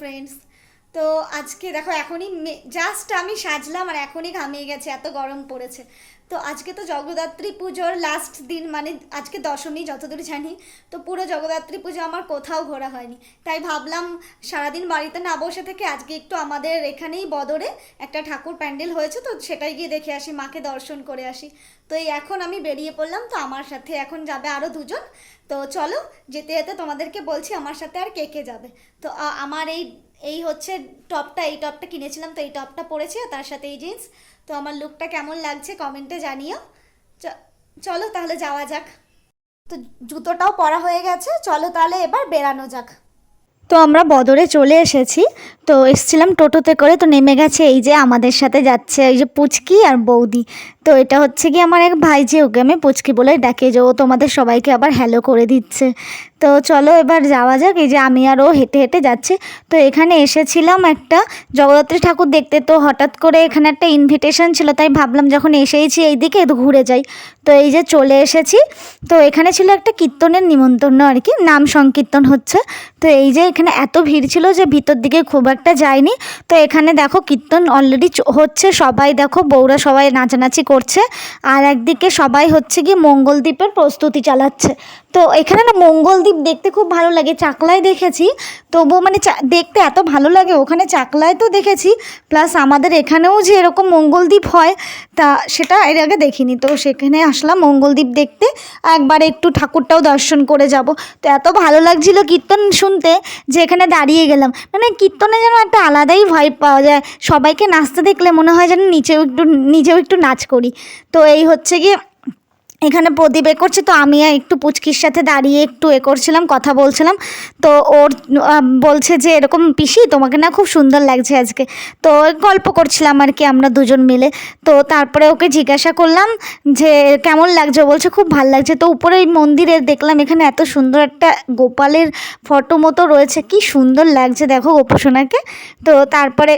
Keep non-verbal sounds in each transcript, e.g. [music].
Friends তো আজকে দেখো এখনই জাস্ট আমি সাজলাম আর এখনই ঘামিয়ে গেছে, এত গরম পড়েছে। তো আজকে তো জগদ্ধাত্রী পুজোর লাস্ট দিন মানে আজকে দশমী, যতদূর জানি, তো পুরো জগদ্ধাত্রী পুজো আমার কোথাও ঘোরা হয়নি। তাই ভাবলাম সারাদিন বাড়িতে না বসে থেকে আজকে একটু আমাদের এখানেই বদরে একটা ঠাকুর প্যান্ডেল হয়েছে, তো সেটাই গিয়ে দেখে আসি, মাকে দর্শন করে আসি। তো এই এখন আমি বেরিয়ে পড়লাম, তো আমার সাথে এখন যাবে আরও দুজন। তো চলো, যেতে যেতে তোমাদেরকে বলছি আমার সাথে আর কে কে যাবে। তো আমার এই এই হচ্ছে টপটা, এই টপটা কিনেছিলাম, তো এই টপটা পরেছি, আর তার সাথে এই জিন্স তো আমার লুকটা কেমন লাগছে কমেন্টে জানিও। চলো তাহলে যাওয়া যাক। তো জুতোটাও পরা হয়ে গেছে, চলো তাহলে এবার বেরানো যাক। তো আমরা বদরে চলে এসেছি। তো এসছিলাম টোটোতে করে, তো নেমে গেছে এই যে আমাদের সাথে যাচ্ছে এই যে পুচকি আর বৌদি। তো এটা হচ্ছে কি আমার এক ভাই যে ওকে আমি পুচকি বলে ডাকে যে ও তোমাদের সবাইকে আবার হ্যালো করে দিচ্ছে। তো চলো এবার যাওয়া যাক, এই যে আমি আর ও হেঁটে হেঁটে যাচ্ছি। তো এখানে এসেছিলাম একটা জগদ্ধাত্রী ঠাকুর দেখতে, তো হঠাৎ করে এখানে একটা ইনভিটেশন ছিল, তাই ভাবলাম যখন এসেইছি এইদিকে ঘুরে যাই। তো এই যে চলে এসেছি, তো এখানে ছিল একটা কীর্তনের নিমন্ত্রণ আর কি, নাম সংকীর্তন হচ্ছে। তো এই যে এখানে এত ভিড় ছিল যে ভিতর দিকে খুব একটা যায়নি। তো এখানে দেখো কীর্তন অলরেডি হচ্ছে, সবাই দেখো, বউরা সবাই নাচানাচি করছে। আর একদিকে সবাই হচ্ছে গিয়ে মঙ্গলদ্বীপের প্রস্তুতি চালাচ্ছে। তো এখানে না মঙ্গলদ্বীপ দেখতে খুব ভালো লাগে, চাকলায় দেখেছি। তবুও মানে দেখতে এত ভালো লাগে, ওখানে চাকলায় তো দেখেছি। প্লাস আমাদের এখানেও যে এরকম মঙ্গলদ্বীপ হয়, তা সেটা এর আগে দেখিনি। তো সেখানে আসলাম মঙ্গলদ্বীপ দেখতে, একবার একটু ঠাকুরটাও দর্শন করে যাব। তো এত ভালো লাগছিল কীর্তন শুনতে যে এখানে দাঁড়িয়ে গেলাম। মানে কীর্তনে যেন একটা আলাদাই ভাইব পাওয়া যায়। সবাইকে নাচতে দেখলে মনে হয় যেন নিচেও একটু, নিজেও একটু নাচ করি। তো এই হচ্ছে গিয়ে এখানে প্রদীপ এ করছে, তো আমি একটু পুচকির সাথে দাঁড়িয়ে একটু এ করছিলাম, কথা বলছিলাম। তো ওর বলছে যে এরকম পিসি, তোমাকে না খুব সুন্দর লাগছে আজকে। তো গল্প করছিলাম আর কি আমরা দুজন মিলে। তো তারপরে ওকে জিজ্ঞাসা করলাম যে কেমন লাগছে? বলছে, খুব ভালো লাগছে। তো উপরে ওই মন্দিরে দেখলাম এখানে এত সুন্দর একটা গোপালের ফটো মতো রয়েছে। কি সুন্দর লাগছে, দেখো গোপসোনাকে তো তারপরে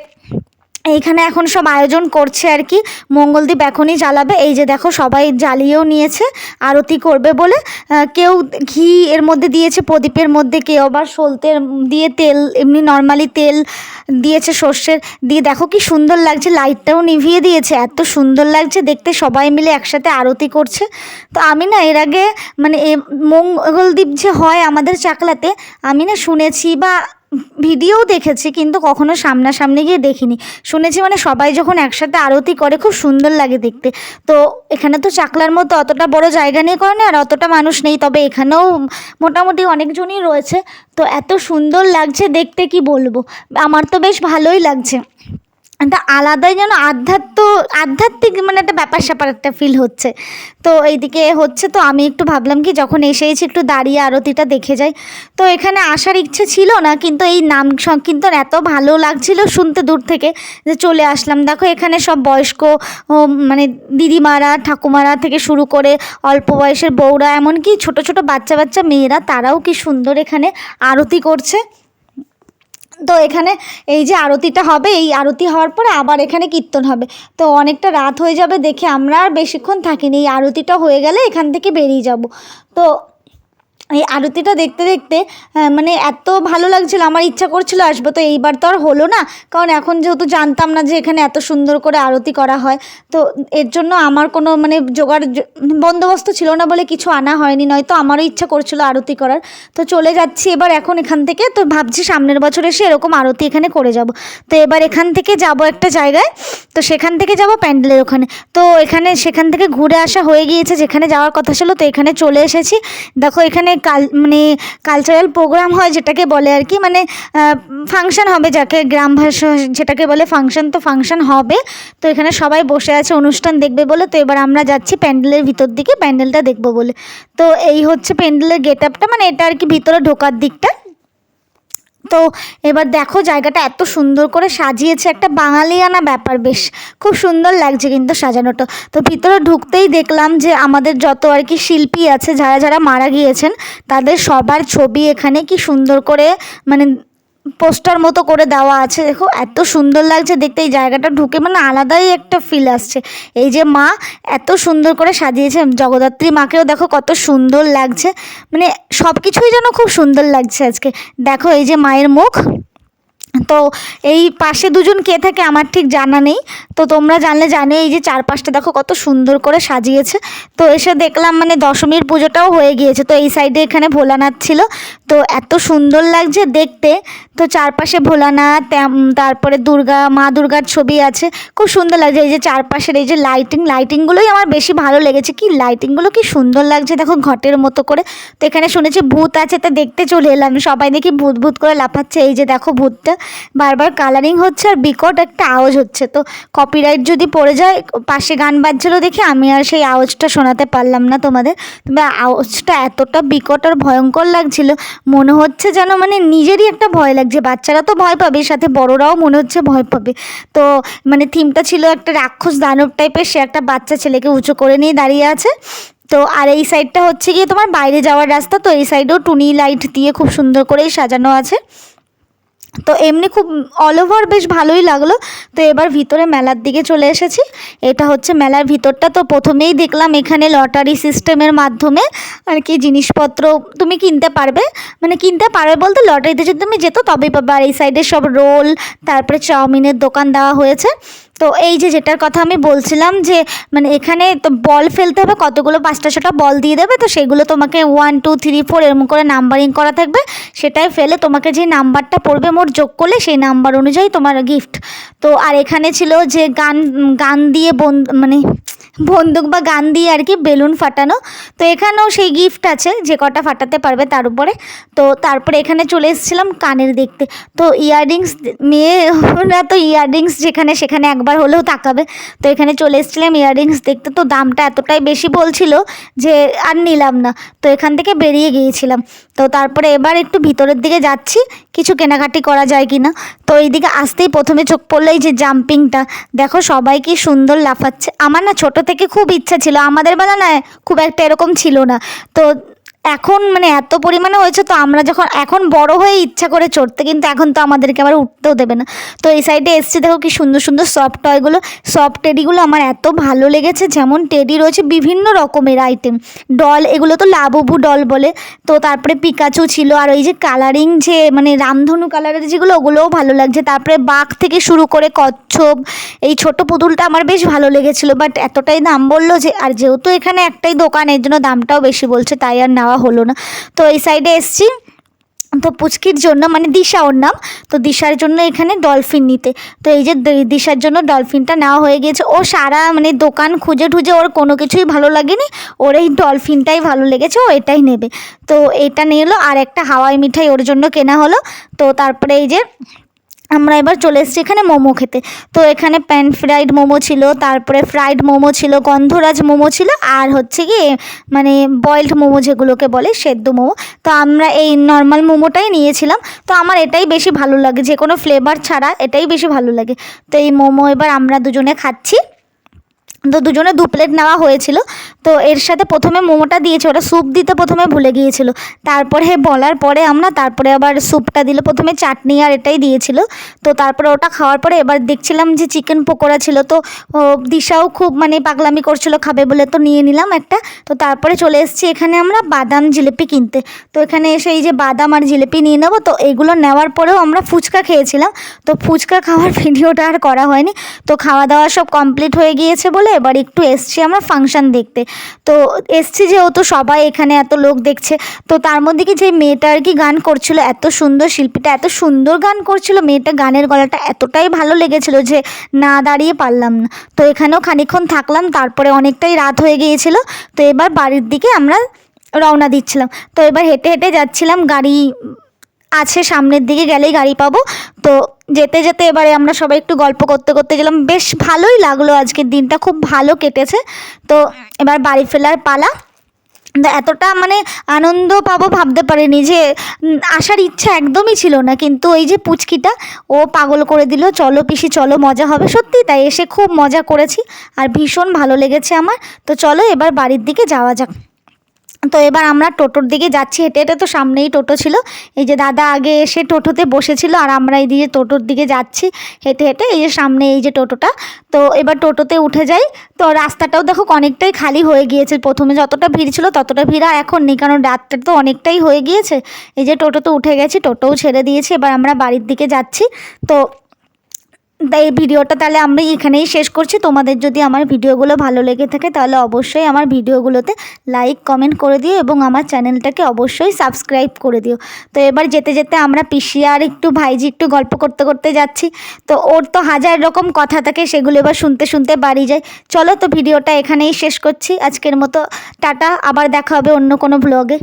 এইখানে এখন সব আয়োজন করছে আর কি। মঙ্গলদ্বীপ এখনই জ্বালাবে। এই যে দেখো সবাই জ্বালিয়েও নিয়েছে, আরতি করবে বলে। কেউ ঘি এর মধ্যে দিয়েছে, প্রদীপের মধ্যে কেউ আবার সলতের দিয়ে তেল, এমনি নর্মালি তেল দিয়েছে সর্ষের। দিয়ে দেখো কি সুন্দর লাগছে লাইটটাও নিভিয়ে দিয়েছে। এত সুন্দর লাগছে, দেখতে সবাই মিলে একসাথে আরতি করছে। তো আমি না এর আগে মানে মঙ্গলদ্বীপ যে হয় আমাদের চাকলাতে, আমি না শুনেছি বা ভিডিও দেখেছি কিন্তু কখনো সামনাসামনি গিয়ে দেখিনি। শুনেছি মানে সবাই যখন একসাথে আরতি করে খুব সুন্দর লাগে দেখতে। তো এখানে তো চাকলার মতো অতটা বড় জায়গা নিয়ে করে না, আর অতটা মানুষ নেই, তবে এখানেও মোটামুটি অনেকজনই রয়েছে। তো এত সুন্দর লাগছে দেখতে কি বলব? আমার তো বেশ ভালোই লাগছে। একটা আলাদাই যেন আধ্যাত্ম, আধ্যাত্মিক মানে একটা ব্যাপার স্যাপার একটা ফিল হচ্ছে। তো এইদিকে হচ্ছে তো আমি একটু ভাবলাম কি যখন এসেইছি একটু দাঁড়িয়ে আরতিটা দেখে যাই, তো এখানে আসার ইচ্ছে ছিল না কিন্তু এই নাম সংকীর্তন এত ভালো লাগছিল শুনতে দূর থেকে যে চলে আসলাম। দেখো এখানে সব বয়স্ক মানে দিদিমারা, ঠাকুমারা থেকে শুরু করে অল্প বয়সের বউরা, এমনকি ছোট ছোট বাচ্চা বাচ্চা মেয়েরা তারাও কি সুন্দর এখানে আরতি করছে। তো এখানে এই যে আরতিটা হবে, এই আরতি হওয়ার পরে আবার এখানে কীর্তন হবে। তো অনেকটা রাত হয়ে যাবে দেখে আমরা আর বেশিক্ষণ থাকিনি। এই আরতিটা হয়ে গেলে এখান থেকে বেরিয়ে যাব। তো এই আরতিটা দেখতে দেখতে মানে এত ভালো লাগছিল, আমার ইচ্ছা করছিল আসব, তো এইবার তো আর হলো না। কারণ এখন যেহেতু জানতাম না যে এখানে এত সুন্দর করে আরতি করা হয়, তো এর জন্য আমার কোনো মানে জোগাড় বন্দোবস্ত ছিল না বলে কিছু আনা হয়নি, নয়তো আমারও ইচ্ছা করছিল আরতি করার। তো চলে যাচ্ছি এবার এখন এখান থেকে, তো ভাবছি সামনের বছর এসে এরকম আরতি এখানে করে যাব। তো এবার এখান থেকে যাব একটা জায়গায়, তো সেখান থেকে যাব প্যান্ডেলের ওখানে। তো এখানে সেখান থেকে ঘুরে আসা হয়ে গিয়েছে, যেখানে যাওয়ার কথা ছিল, তো এখানে চলে এসেছি। দেখো এখানে কাল মানে কালচারাল প্রোগ্রাম হয় যেটাকে বলে আর কি মানে ফাংশন হবে যাকে গ্রাম ভাষা যেটাকে বলে ফাংশন তো ফাংশন হবে। তো এখানে সবাই বসে আছে, অনুষ্ঠান দেখবে বলে। তো এবার আমরা যাচ্ছি প্যান্ডেলের ভিতর দিকে, প্যান্ডেলটা দেখব বলে। তো এই হচ্ছে প্যান্ডেলের গেট আপটা মানে এটা আর কি ভিতরে ঢোকার দিকটা। তো এবার দেখো জায়গাটা এত সুন্দর করে সাজিয়েছে একটা বাঙালিয়ানা ব্যাপার, বেশ খুব সুন্দর লাগছে কিন্তু সাজানোটা। তো ভিতরে ঢুকতেই দেখলাম যে আমাদের যত আর কি শিল্পী আছে, যারা যারা মারা গিয়েছেন, তাদের সবার ছবি এখানে কি সুন্দর করে মানে পোস্টার মতো করে দেওয়া আছে। দেখো, এত সুন্দর লাগছে দেখতে। এই জায়গাটা ঢুকে মানে আলাদাই একটা ফিল আসছে। এই যে মা এত সুন্দর করে সাজিয়েছে। জগদ্ধাত্রী মাকেও দেখো কত সুন্দর লাগছে। মানে সব কিছুই যেন খুব সুন্দর লাগছে আজকে। দেখো, এই যে মায়ের মুখ। তো এই পাশে দুজন কে থাকে আমার ঠিক জানা নেই। তো তোমরা জানলে জানো এই যে চারপাশটা দেখো কত সুন্দর করে সাজিয়েছে। তো এসে দেখলাম মানে দশমীর পুজোটাও হয়ে গিয়েছে। তো এই সাইডে এখানে ভোলানাথ ছিল। তো এত সুন্দর লাগছে দেখতে। তো চারপাশে ভোলানাথ তারপরে দুর্গা, মা দুর্গার ছবি আছে। খুব সুন্দর লাগছে। এই যে চারপাশের এই যে লাইটিং লাইটিংগুলোই আমার বেশি ভালো লেগেছে। কি লাইটিংগুলো কি সুন্দর লাগছে দেখো ঘটের মতো করে। তো এখানে শুনেছি ভূত আছে, তো দেখতে চলে এলাম। সবাই দেখি ভূত ভূত করে লাফাচ্ছে। এই যে দেখো ভূতটা। বারবার কালারিং হচ্ছে আর বিকট একটা আওয়াজ হচ্ছে। তো কপিরাইট যদি পড়ে যায়, পাশে গান বাজছিল দেখে আমি আর সেই আওয়াজটা শোনাতে পারলাম না তোমাদের। তবে আওয়াজটা এতটা বিকট আর ভয়ঙ্কর লাগছিল। মনে হচ্ছে যেন মানে নিজেরই একটা ভয় লাগছে। বাচ্চারা তো ভয় পাবে, সাথে বড়রাও মনে হচ্ছে ভয় পাবে। তো মানে থিমটা ছিল একটা রাক্ষস দানব টাইপের সে একটা বাচ্চা ছেলেকে উঁচু করে নিয়ে দাঁড়িয়ে আছে। তো আর এই সাইডটা হচ্ছে গিয়ে তোমার বাইরে যাওয়ার রাস্তা, তো এই সাইডেও টুনি লাইট দিয়ে খুব সুন্দর করেই সাজানো আছে। তো এমনি খুব অল ওভার বেশ ভালোই লাগল। তো এবার ভিতরে মেলার দিকে চলে এসেছি। এটা হচ্ছে মেলার ভিতরটা। তো প্রথমেই দেখলাম এখানে লটারি সিস্টেমের মাধ্যমে আর কি জিনিসপত্র তুমি কিনতে পারবে। মানে কিনতে পারবে বলতে লটারিতে যদি তুমি যেত তবেই পাবে। আর এই সাইডে সব রোল তারপরে চাউমিনের দোকান দেওয়া হয়েছে। তো এই যে যেটার কথা আমি বলছিলাম যে মানে এখানে তো বল ফেলতে হবে, কতগুলো পাঁচটা ছটা বল দিয়ে দেবে, তো সেগুলো তোমাকে ওয়ান টু থ্রি ফোর এরকম করে নাম্বারিং করা থাকবে। সেটাই ফেলে তোমাকে যে নাম্বারটা পড়বে মোট যোগ করলে, সেই নাম্বার অনুযায়ী তোমার গিফট তো আর এখানে ছিল যে গান গান দিয়ে বন মানে বন্দুক বা গান দিয়ে আর কি বেলুন ফাটানো। তো এখানেও সেই গিফট আছে, যে কটা ফাটাতে পারবে তার উপরে। তো তারপরে এখানে চলে এসেছিলাম কানের দেখতে। তো ইয়াররিংস মেয়েরা তো ইয়াররিংস যেখানে সেখানে একবার হলেও তাকাবে। তো এখানে চলে এসেছিলাম ইয়াররিংস দেখতে। তো দামটা এতটাই বেশি বলছিল যে আর নিলাম না। তো এখান থেকে বেরিয়ে গিয়েছিলাম। তো তারপরে এবার একটু ভিতরের দিকে যাচ্ছি। কিছু কেনাকাটি করা যায় কি না তো এইদিকে আসতেই প্রথমে চোখ পড়ল এই যে জাম্পিংটা দেখো সবাই কি সুন্দর লাফাচ্ছে। আমার না ছোট থেকে খুব ইচ্ছা ছিল। আমাদের বেলা না খুব একটা এরকম ছিল না। তো এখন মানে এত পরিমাণে হয়েছে তো আমরা যখন, এখন বড় হয়ে ইচ্ছা করে চড়তে কিন্তু এখন তো আমাদেরকে আবার উঠতেও দেবে না। তো এই সাইডে এসছে, দেখো কি সুন্দর সুন্দর সফট টয়গুলো সফট টেডিগুলো আমার এত ভালো লেগেছে, যেমন টেডি রয়েছে বিভিন্ন রকমের আইটেম ডল এগুলো তো লাবুবু ডল বলে। তো তারপরে পিকাচু ছিল, আর ওই যে কালারিং যে মানে রামধনু কালারের যেগুলো, ওগুলোও ভালো লাগছে। তারপরে বাঘ থেকে শুরু করে কচ্ছপ, এই ছোট পুতুলটা আমার বেশ ভালো লেগেছিলো। বাট এতটাই দাম বলল যে, আর যেহেতু এখানে একটাই দোকান, এর জন্য দামটাও বেশি বলছে, তাই আর নেওয়া হলো না। তো এই সাইডে এসছি। তো পুচকির জন্য মানে দিশা ওর নাম, তো দিশার জন্য এখানে ডলফিন নিতে। তো এই যে দিশার জন্য ডলফিনটা নেওয়া হয়ে গিয়েছে। ও সারা মানে দোকান খুঁজে ঠুজে ওর কোনো কিছুই ভালো লাগেনি। ওর এই ডলফিনটাই ভালো লেগেছে, ও এটাই নেবে। তো এটা নিয়ে এলো, আর একটা হাওয়াই মিঠাই ওর জন্য কেনা হলো। তো তারপরে এই যে আমরা এবার চলে এসেছি এখানে মোমো খেতে। তো এখানে প্যান ফ্রাইড মোমো ছিল, তারপরে ফ্রাইড মোমো ছিল, গন্ধরাজ মোমো ছিল, আর হচ্ছে কি মানে বয়েলড মোমো যেগুলোকে বলে, সেদ্ধ মোমো। তো আমরা এই নর্মাল মোমোটাই নিয়েছিলাম। তো আমার এটাই বেশি ভালো লাগে, যে কোনো ফ্লেভার ছাড়া এটাই বেশি ভালো লাগে। তো এই মোমো এবার আমরা দুজনে খাচ্ছি। তো দুজনে দু প্লেট নেওয়া হয়েছিল। তো এর সাথে প্রথমে মোমোটা দিয়েছে ওরা স্যুপ দিতে প্রথমে ভুলে গিয়েছিল। তারপরে বলার পরে আমরা, তারপরে আবার স্যুপটা দিল, প্রথমে চাটনি আর এটাই দিয়েছিল। তো তারপরে ওটা খাওয়ার পরে এবার দেখছিলাম যে চিকেন পকোড়া ছিল, তো দিশাও খুব মানে পাগলামি করছিল, খাবে বলে তো নিয়ে নিলাম একটা। তো তারপরে চলে এসেছি এখানে আমরা বাদাম জিলিপি কিনতে। তো এখানে এসে এই যে বাদাম আর জিলিপি নিয়ে নেব, তো এগুলো নেওয়ার পরেও আমরা ফুচকা খেয়েছিলাম। তো ফুচকা খাওয়ার [laughs] ভিডিওটা আর করা হয়নি। তো খাওয়া দাওয়া সব কমপ্লিট হয়ে গিয়েছে বলে এবার একটু এসছি আমরা ফাংশন দেখতে। তো এসছি যেহেতু সবাই এখানে, এত লোক দেখছে, তো তার মধ্যে কি যে মেয়েটা আর কি গান করছিল, এত সুন্দর শিল্পীটা, এত সুন্দর গান করছিল মেয়েটা গানের গলাটা এতটাই ভালো লেগেছিল যে না দাঁড়িয়ে পারলাম না। তো এখানেও খানিক্ষণ থাকলাম, তারপরে অনেকটাই রাত হয়ে গিয়েছিল, তো এবার বাড়ির দিকে আমরা রওনা দিচ্ছিলাম। তো এবার হেঁটে হেঁটে যাচ্ছিলাম গাড়ি আছে, সামনের দিকে গেলেই গাড়ি পাবো। তো যেতে যেতে এবারে আমরা সবাই একটু গল্প করতে করতে গেলাম। বেশ ভালোই লাগল আজকের দিনটা, খুব ভালো কেটেছে। তো এবার বাড়ি ফেরার পালা। এতটা মানে আনন্দ পাবো ভাবতে পারিনি যে আসার ইচ্ছা একদমই ছিল না। কিন্তু ওই যে পুচকিটা, ও পাগল করে দিল, চলো পিসি, চলো, মজা হবে। সত্যি তাই এসে খুব মজা করেছি। আর ভীষণ ভালো লেগেছে আমার। তো চলো এবার বাড়ির দিকে যাওয়া যাক। তো এবার আমরা টোটোর দিকে যাচ্ছি। হেঁটে হেঁটে তো সামনেই টোটো ছিল। এই যে দাদা আগে এসে টোটোতে বসেছিল আর আমরা এই দিকে টোটোর দিকে যাচ্ছি হেঁটে হেঁটে। এই যে সামনে এই যে টোটোটা। তো এবার টোটোতে উঠে যাই। তো রাস্তাটাও দেখো অনেকটাই খালি হয়ে গিয়েছে। প্রথমে যতটা ভিড় ছিল ততটা ভিড় আর এখন নেই। কারণ রাতটা তো অনেকটাই হয়ে গিয়েছে। এই যে টোটোতে উঠে গেছি, টোটোও ছেড়ে দিয়েছি। এবার আমরা বাড়ির দিকে যাচ্ছি। তো তাই ভিডিওটা তাহলে আমি এখানেই শেষ করছি। তোমাদের যদি আমার ভিডিওগুলো ভালো লেগে থাকে তাহলে অবশ্যই আমার ভিডিওগুলোতে লাইক কমেন্ট করে দিও এবং আমার চ্যানেলটাকে অবশ্যই সাবস্ক্রাইব করে দিও। তো এবার যেতে যেতে আমরা পিসি আর একটু ভাইজি একটু গল্প করতে করতে যাচ্ছি। তো ওর তো হাজার রকম কথা থাকে সেগুলো এবার শুনতে শুনতে বাড়ি যায়। চলো তো ভিডিওটা এখানেই শেষ করছি। আজকের মতো টাটা, আবার দেখা হবে অন্য কোনো ব্লগে